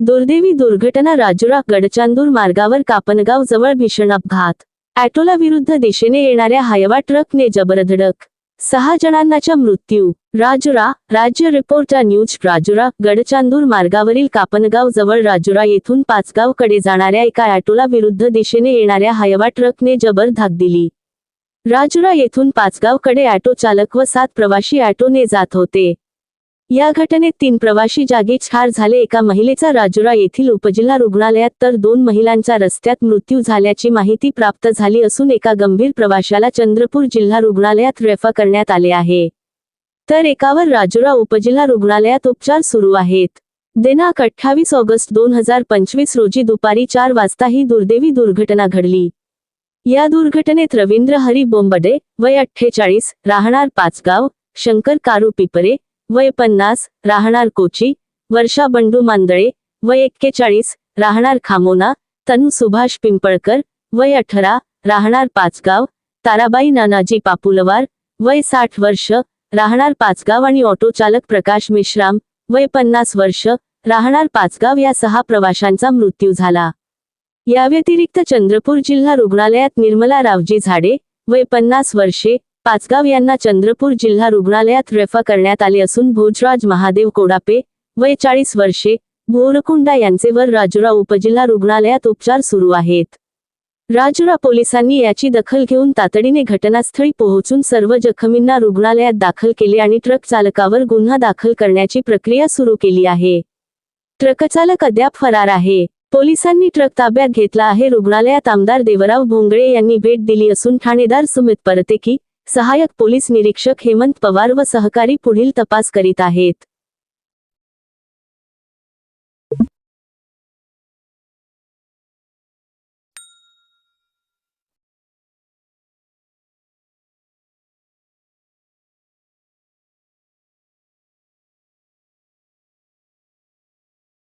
दुर्दैवी दुर्घटना राजुरा गडचांदूर मार्गावर कापनगाव जवळ भीषण अपघात. ॲटोला विरुद्ध दिशेने येणाऱ्या हायवा ट्रकने जबरधडक. सहा जणांनाचा मृत्यू. राजुरा राज्य रिपोर्टर न्यूज राजुरा गडचांदूर मार्गावरील कापनगाव जवळ राजुरा येथून पाचगावकडे जाणाऱ्या एका ॲटोला विरुद्ध दिशेने येणाऱ्या हायवा ट्रकने जबर धाक दिली. राजुरा येथून पाचगावकडे ॲटो चालक व सात प्रवाशी ॲटोने जात होते. या घटनेत तीन प्रवाशी जागीच ठार झाले. एका महिलेचा राजुरा येथील उपजिल्हा रुग्णालयात तर दोन महिलांचा रस्त्यात मृत्यू झाल्याची माहिती प्राप्त झाली असून एका गंभीर प्रवाशाला चंद्रपूर जिल्हा रुग्णालयात रेफर करण्यात आले आहे. तर एकावर राजुरा उपजिल्हा रुग्णालयात उपचार सुरू आहेत. दिनांक अठ्ठावीस ऑगस्ट दोन हजार पंचवीस रोजी दुपारी चार वाजता ही दुर्दैवी दुर्घटना घडली. या दुर्घटनेत रवींद्र हरी बोंबडे वय अठ्ठेचाळीस राहणार पाचगाव शंकर कारू पिपरे वय पन्नास राहणार कोची वर्षा बंडू मांदळे वय एक्केचाळीस राहणार खामोना तनु सुभाष पिंपळकर वय अठरा राहणार पाचगाव ताराबाई नानाजी पापुलवार वय साठ वर्ष राहणार पाचगाव आणि ऑटो चालक प्रकाश मेश्राम वय पन्नास वर्ष राहणार पाचगाव या सहा प्रवाशांचा मृत्यू झाला. या व्यतिरिक्त चंद्रपूर जिल्हा रुग्णालयात निर्मला रावजी झाडे वय पन्नास वर्षे पाचगाव यांना चंद्रपूर जिल्हा रुग्णालयात रेफर करण्यात आले असून भोजराज महादेव कोडापे वय चाळीस वर्षे भोरकुंडा यांचे वर राजुरा उपजिल्हा रुग्णालयात उपचार सुरू आहेत. राजुरा पोलिसांनी याची दखल घेऊन तातडीने घटनास्थळी पोहोचून सर्व जखमींना रुग्णालयात दाखल केले आणि ट्रक चालकावर गुन्हा दाखल करण्याची प्रक्रिया सुरू केली आहे. ट्रकचालक अद्याप फरार आहे. पोलिसांनी ट्रक ताब्यात घेतला आहे. रुग्णालयात आमदार देवराव भोंगळे यांनी भेट दिली असून ठाणेदार सुमित परतेकी सहायक पोलीस निरीक्षक हेमंत पवार व सहकारी पुढील तपास करीत आहेत.